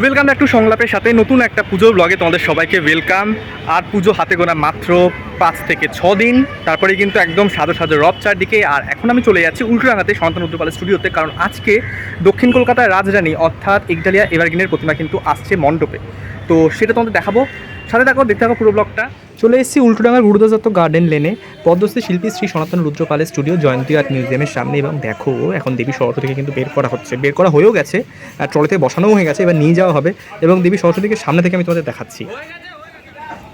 Welcome একটু সংলাপের সাথে নতুন একটা পুজো ব্লগে তোমাদের সবাইকে ওয়েলকাম আর পুজো হাতে গোনা মাত্র পাঁচ থেকে ছ দিন। তারপরে কিন্তু একদম সাজো সাজো রব চারদিকে। আর এখন আমি চলে যাচ্ছি উল্টোডাঙ্গাতে সন্তান উদ্যোপালের স্টুডিওতে কারণ আজকে দক্ষিণ কলকাতার রাজরানী অর্থাৎ ইগডালিয়া এভারগিনের প্রতিমা কিন্তু আসছে মণ্ডপে। তো সেটা তোমাদের দেখাবো। সাথে দেখো দেখতে থাকো পুরো ব্লগটা চলে এসেছি উল্টোডাঙ্গার গুরুদাসত্ত গার্ডেন লেনে। পদ্মশ্রী শিল্পী শ্রী সনাতন রুদ্রপালের স্টুডিও জয়ন্তী আর্ট মিউজিয়ামের সামনে। এবং দেখো, এখন দেবী সরস্বতীকে কিন্তু বের করা হচ্ছে। বের করা হয়েও গেছে, আর ট্রলিতে বসানোও হয়ে গেছে, এবার নিয়ে যাওয়া হবে। এবং দেবী সরস্বতীকে সামনে থেকে আমি তোমাদের দেখাচ্ছি।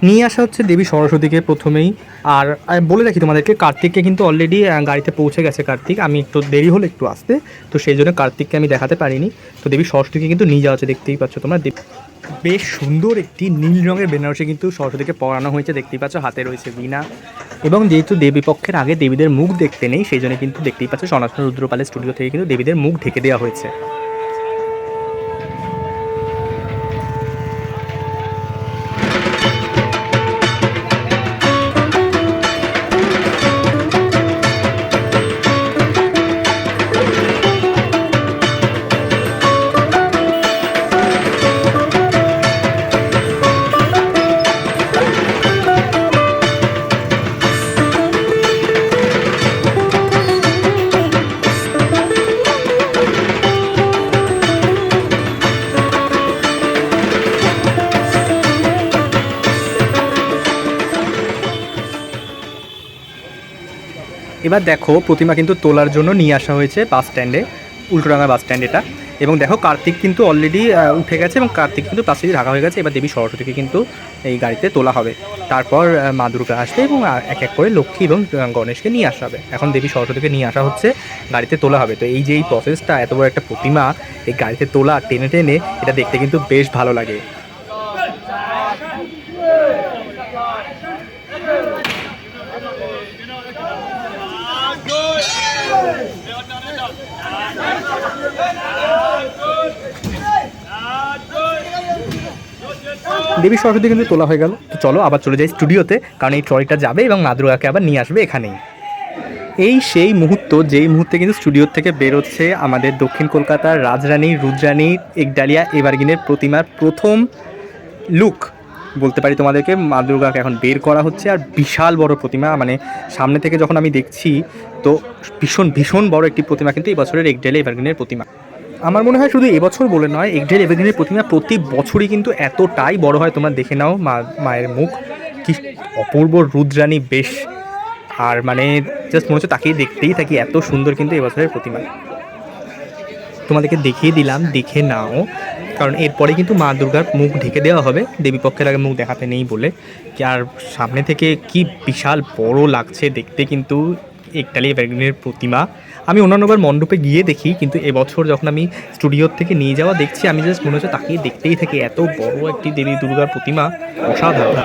নিয়ে আসা হচ্ছে দেবী সরস্বতীকে প্রথমেই। আর বলে রাখি তোমাদেরকে কার্তিককে কিন্তু অলরেডি গাড়িতে পৌঁছে গেছে কার্তিক। আমি একটু দেরি হলো একটু আসতে, তো সেই জন্য কার্তিককে আমি দেখাতে পারিনি। তো দেবী সরস্বতীকে কিন্তু নিয়ে যাওয়া হচ্ছে, দেখতেই পাচ্ছ তোমরা। বেশ সুন্দর একটি নীল রঙের বেনারসি কিন্তু সরস্বতীকে পরানো হয়েছে, দেখতেই পাচ্ছ, হাতে রয়েছে বীণা। এবং যেহেতু দেবী পক্ষের আগে দেবীদের মুখ দেখতে নেই, সেই জন্য কিন্তু দেখতেই পাচ্ছ, সনাতন রুদ্রপালের স্টুডিও থেকে কিন্তু দেবীদের মুখ ঢেকে দেওয়া হয়েছে। এবার দেখো, প্রতিমা কিন্তু তোলার জন্য নিয়ে আসা হয়েছে বাস স্ট্যান্ডে উল্টোডাঙ্গা বাস স্ট্যান্ড এটা। এবং দেখো, কার্তিক কিন্তু অলরেডি উঠে গেছে এবং কার্তিক কিন্তু প্লাস্টিকে ঢাকা হয়ে গেছে। এবার দেবী সরস্বতীকে কিন্তু এই গাড়িতে তোলা হবে। তারপর মা দুর্গা আসবে এবং এক এক করে লক্ষ্মী এবং গণেশকে নিয়ে আসা হবে। এখন দেবী সরস্বতীকে নিয়ে আসা হচ্ছে গাড়িতে তোলা হবে। তো এই যে এই প্রসেসটা এত বড় একটা প্রতিমা, এই গাড়িতে তোলা, টেনে টেনে, এটা দেখতে কিন্তু বেশ ভালো লাগে। দেবী সরস্বতী কিন্তু তোলা হয়ে গেল। তো চলো আবার চলে যাই স্টুডিওতে, কারণ এই ট্রলিটা যাবে এবং মা দুর্গাকে আবার নিয়ে আসবে এখানেই। এই সেই মুহূর্ত, যেই মুহূর্তে কিন্তু স্টুডিও থেকে বেরোচ্ছে আমাদের দক্ষিণ কলকাতার রাজরানী, রুদ্রানী, একডালিয়া এভারগিনের প্রতিমার প্রথম লুক বলতে পারি তোমাদেরকে, মা দুর্গাকে এখন বের করা হচ্ছে। আর বিশাল বড় প্রতিমা মানে সামনে থেকে যখন আমি দেখছি, তো ভীষণ ভীষণ বড় একটি প্রতিমা কিন্তু এই বছরের একডালিয়া এভারগিনের প্রতিমা। আমার মনে হয় শুধু এবছর বলে নয় একডেল এভারগ্রিনের প্রতিমা প্রতি বছরই কিন্তু এতটাই বড় হয়, তোমরা দেখে নাও মা, মায়ের মুখ। কি অপূর্ব রুদ্রানী বেশ। আর মানে জাস্ট মনে হচ্ছে তাকেই দেখতেই থাকি, এত সুন্দর কিন্তু এবছরের প্রতিমা। তোমাদেরকে দেখিয়ে দিলাম, দেখে নাও। কারণ এরপরে কিন্তু মা দুর্গার মুখ ঢেকে দেওয়া হবে। দেবী পক্ষের আগে মুখ দেখাতে নেই বলে। কি আর সামনে থেকে কি বিশাল বড় লাগছে দেখতে কিন্তু একটালি ব্যাগনের প্রতিমা। আমি অন্যান্যবার মণ্ডপে গিয়ে দেখি, কিন্তু এবছর যখন আমি স্টুডিওর থেকে নিয়ে যাওয়া দেখছি, আমি জাস্ট মনে হচ্ছে তাকিয়ে দেখতেই থাকি এত বড় একটি দেবী দুর্গার প্রতিমা। অসাধারণ।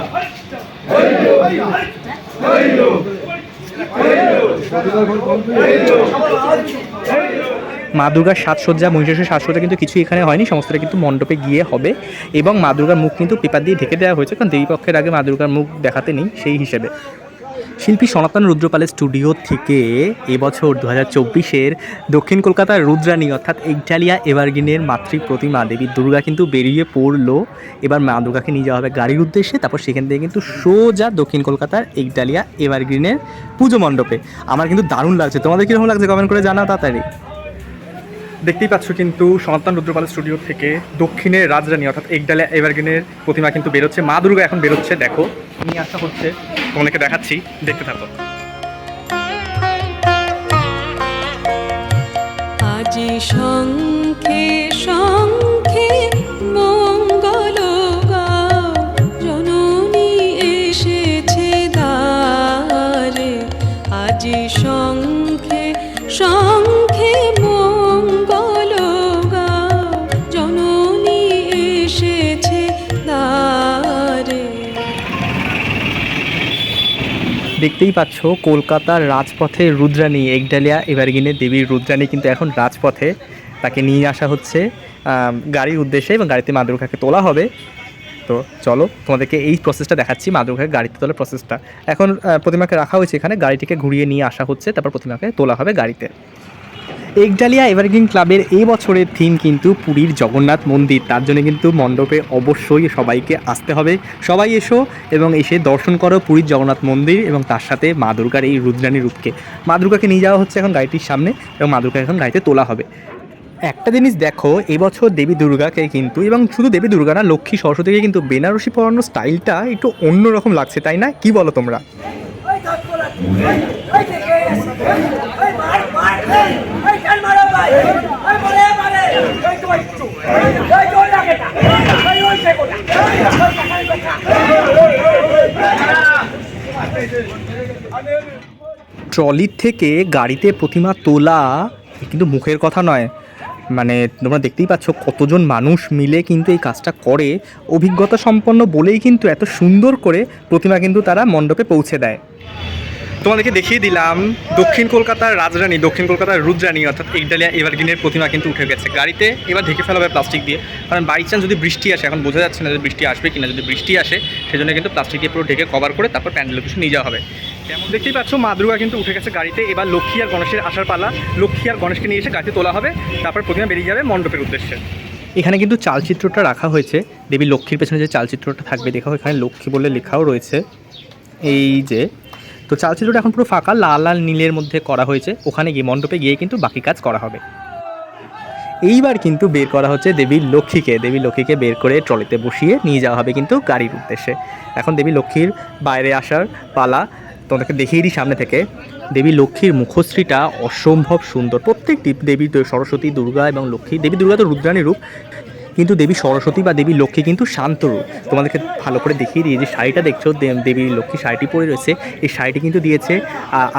মা দুর্গার সাজসজ্জা মহিষাসুর সাজসজ্জা কিন্তু কিছু এখানে হয়নি, সমস্তটা কিন্তু মণ্ডপে গিয়ে হবে। এবং মা দুর্গার মুখ কিন্তু পেপার দিয়ে ঢেকে দেওয়া হয়েছে, কারণ দেবী পক্ষের আগে মা দুর্গার মুখ দেখাতে নেই সেই হিসেবে। শিল্পী সনাতন রুদ্রপালের স্টুডিও থেকে এবছর দু হাজার চব্বিশের দক্ষিণ কলকাতার রুদ্রাণী, অর্থাৎ ইটালিয়া এভারগিনের মাতৃ প্রতিমা দেবী দুর্গা কিন্তু বেরিয়ে পড়ল। এবার মা দুর্গাকে নিয়ে যাওয়া হবে গাড়ির উদ্দেশ্যে, তারপর সেখান থেকে কিন্তু সোজা দক্ষিণ কলকাতার ইটালিয়া এভারগ্রিনের পুজো মণ্ডপে। আমার কিন্তু দারুণ লাগছে। তোমাদের কীরকম লাগছে? কমেন্ট করে জানা তাড়াতাড়ি। দেখতেই পাচ্ছ কিন্তু সনাতন রুদ্রপাল স্টুডিও থেকে দক্ষিণের রাজরানী, অর্থাৎ একডালে এভারগ্রিনের প্রতিমা কিন্তু বেরোচ্ছে। মা দুর্গা এখন বেরোচ্ছে, দেখো। নিয়ে আসা হচ্ছে। তোমাদেরকে দেখাচ্ছি, দেখতে থাকো। আজি শঙ্খে দেখতেই পাচ্ছ, কলকাতার রাজপথে রুদ্রাণী, একডালিয়া, এভারগিনে দেবীর রুদ্রাণী কিন্তু এখন রাজপথে তাকে নিয়ে আসা হচ্ছে গাড়ির উদ্দেশ্যে এবং গাড়িতে মা দুর্গাকে তোলা হবে। তো চলো, তোমাদেরকে এই প্রসেসটা দেখাচ্ছি মা দুর্গাকে গাড়িতে তোলার প্রসেসটা এখন প্রতিমাকে রাখা হয়েছে এখানে, গাড়িটিকে ঘুরিয়ে নিয়ে আসা হচ্ছে, তারপর প্রতিমাকে তোলা হবে গাড়িতে। একডালিয়া এভারগ্রিন ক্লাবের এই বছরের থিম কিন্তু পুরীর জগন্নাথ মন্দির। তার জন্য কিন্তু মণ্ডপে অবশ্যই সবাইকে আসতে হবে। সবাই এসো এবং এসে দর্শন করো পুরীর জগন্নাথ মন্দির এবং তার সাথে মা দুর্গার এই রুদ্রাণী রূপকে। মা দুর্গাকে নিয়ে যাওয়া হচ্ছে এখন গাড়িটির সামনে এবং মা দুর্গা এখন গাড়িতে তোলা হবে। একটা জিনিস দেখো এবছর দেবী দুর্গাকে কিন্তু এবং শুধু দেবী দুর্গা না, লক্ষ্মী সরস্বতীকে কিন্তু বেনারসি পরানোর স্টাইলটা একটু অন্যরকম লাগছে, তাই না? কি বলো তোমরা? কোটা ট্রলির থেকে গাড়িতে প্রতিমা তোলা কিন্তু মুখের কথা নয়। মানে তোমরা দেখতেই পাচ্ছ কতজন মানুষ মিলে কিন্তু এই কাজটা করে। অভিজ্ঞতা সম্পন্ন বলেই কিন্তু এত সুন্দর করে প্রতিমা কিন্তু তারা মণ্ডপে পৌঁছে দেয়। তোমাদেরকে দেখিয়ে দিলাম, দক্ষিণ কলকাতার রাজরানী, দক্ষিণ কলকাতার রুদ্রানী, অর্থাৎ একডালিয়া এভারগ্রিনের প্রতিমা কিন্তু উঠে গেছে। গাড়িতে এবার ঢেকে ফেলা হবে প্লাস্টিক দিয়ে। কারণ বাই চান্স যদি বৃষ্টি আসে, এখন বোঝা যাচ্ছে না যদি বৃষ্টি আসবে কিনা। যদি বৃষ্টি আসে, সেজন্য কিন্তু প্লাস্টিক দিয়ে পুরো ঢেকে কভার করে তারপর প্যান্ডেলের কিছু নিয়ে যাওয়া হবে। যেমন দেখতেই পাচ্ছ, মা দুর্গা কিন্তু উঠে গেছে গাড়িতে। এবার লক্ষ্মী আর গণেশের আসার পালা। লক্ষ্মী আর গণেশকে নিয়ে এসে গাড়িতে তোলা হবে। তারপর প্রতিমা বেরিয়ে যাবে মণ্ডপের উদ্দেশ্যে। এখানে কিন্তু চালচিত্রটা রাখা হয়েছে। দেবী লক্ষ্মীর পেছনে যে চালচিত্রটা থাকবে দেখো এখানে লক্ষ্মী বলে লেখাও রয়েছে। এই যে তো চালচিত্রটা এখন পুরো ফাঁকা, লাল লাল নীলের মধ্যে করা হয়েছে। ওখানে গিয়ে মণ্ডপে গিয়ে কিন্তু বাকি কাজ করা হবে। এইবার কিন্তু বের করা হচ্ছে দেবী লক্ষ্মীকে। দেবী লক্ষ্মীকে বের করে ট্রলিতে বসিয়ে নিয়ে যাওয়া হবে কিন্তু গাড়ির উদ্দেশ্যে। এখন দেবী লক্ষ্মীর বাইরে আসার পালা তোমাদেরকে দেখিয়ে দিই সামনে থেকে। দেবী লক্ষ্মীর মুখশ্রীটা অসম্ভব সুন্দর। প্রত্যেকটি দেবী সরস্বতী, দুর্গা এবং লক্ষ্মী। দেবী দুর্গা তো রুদ্রাণী রূপ। কিন্তু দেবী সরস্বতী বা দেবী লক্ষ্মী কিন্তু শান্ত রূপ। তোমাদেরকে ভালো করে দেখিয়ে দিয়ে যে শাড়িটা দেখছ দেবী লক্ষ্মী শাড়িটি পরে রয়েছে, এই শাড়িটি কিন্তু দিয়েছে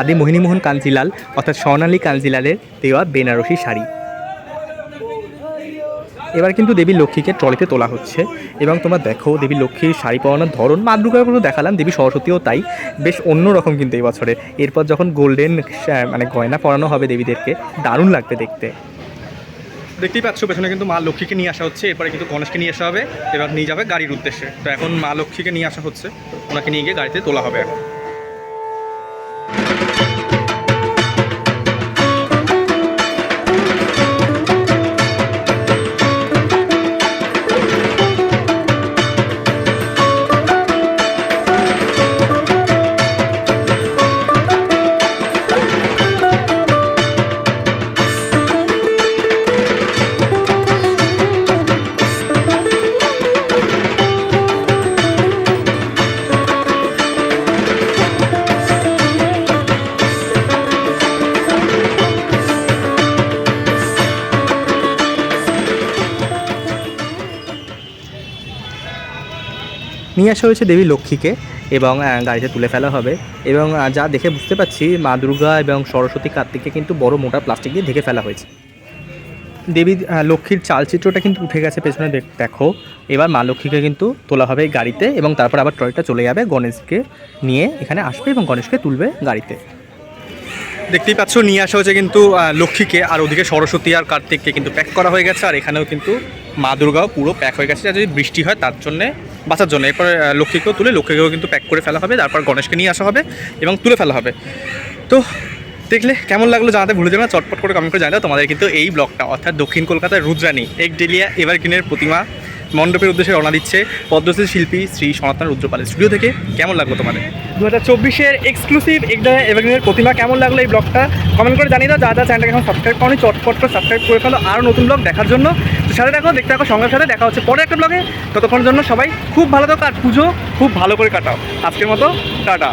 আদি মোহিনীমোহন কাঞ্জিলাল, অর্থাৎ স্বর্ণালী কাঞ্জিলালের দেওয়া বেনারসি শাড়ি। এবার কিন্তু দেবী লক্ষ্মীকে ট্রলিতে তোলা হচ্ছে, এবং তোমরা দেখো, দেবী লক্ষ্মীর শাড়ি পরানোর ধরন, মা দুর্গার কোনো দেখালাম, দেবী সরস্বতীও তাই, বেশ অন্য রকম কিন্তু এই বছরে। এরপর যখন গোল্ডেন মানে গয়না পরানো হবে দেবীদেরকে, দারুণ লাগবে দেখতে। দেখতেই পাচ্ছ, পেছনে কিন্তু মা লক্ষ্মীকে নিয়ে আসা হচ্ছে, এরপরে কিন্তু গণেশকে নিয়ে আসা হবে, এবার নিয়ে যাবে গাড়ির উদ্দেশ্যে। তো এখন মা লক্ষ্মীকে নিয়ে আসা হচ্ছে, ওনাকে নিয়ে গিয়ে গাড়িতে তোলা হবে। এখন নিয়ে আসা হয়েছে দেবী লক্ষ্মীকে এবং গাড়িতে তুলে ফেলা হবে। এবং যা দেখে বুঝতে পারছি, মা দুর্গা এবং সরস্বতী কার্তিককে কিন্তু বড় মোটা প্লাস্টিক দিয়ে ঢেকে ফেলা হয়েছে। দেবী লক্ষ্মীর চালচিত্রটা কিন্তু উঠে গেছে পেছনে, দেখ- এবার মা লক্ষ্মীকে কিন্তু তোলা হবে গাড়িতে এবং তারপর আবার ট্রলিটা চলে যাবে গণেশকে নিয়ে এখানে আসবে এবং গণেশকে তুলবে গাড়িতে। দেখতেই পাচ্ছ, নিয়ে আসা হয়েছে কিন্তু লক্ষ্মীকে। আর ওদিকে সরস্বতী আর কার্তিককে কিন্তু প্যাক করা হয়ে গেছে। আর এখানেও কিন্তু মা দুর্গাও পুরো প্যাক হয়ে গেছে। যদি বৃষ্টি হয়, তার জন্যে বাঁচার জন্য। এরপর লক্ষ্মীকেও তুলে, লক্ষ্মীকেও কিন্তু প্যাক করে ফেলা হবে। তারপর গণেশকে নিয়ে আসা হবে এবং তুলে ফেলা হবে। তো দেখলে কেমন লাগল জানাতে ভুলে যাবে না, চটপট করে কমেন্ট করে জানাও তোমাদের কিন্তু এই ব্লগটা অর্থাৎ দক্ষিণ কলকাতার রুদ্রাণী, এক ডেলিয়া এভারগ্রিনের প্রতিমা মণ্ডপের উদ্দেশ্যে রওনা দিচ্ছে পদ্মশ্রী শিল্পী শ্রী সনাতন রুদ্রপালের স্টুডিও থেকে। কেমন লাগল তোমাদের? দু হাজার চব্বিশের এক্সক্লুসিভ একটা এভারগ্রিনের প্রতিমা কেমন লাগল এই ব্লগটা কমেন্ট করে জানিয়ে দাও। যা যা চ্যানেলটাকে এখন সাবস্ক্রাইব করনি, চটপট করে সাবস্ক্রাইব করে ফেলো। আরও নতুন ব্লগ দেখার জন্য সাথে দেখো দেখতে থাকো, সঙ্গে সাথে দেখা হচ্ছে পরে একটা ব্লগে ততক্ষণের জন্য সবাই খুব ভালো থাকো আর পুজো খুব ভালো করে কাটাও। আজকের মতো, টাটা।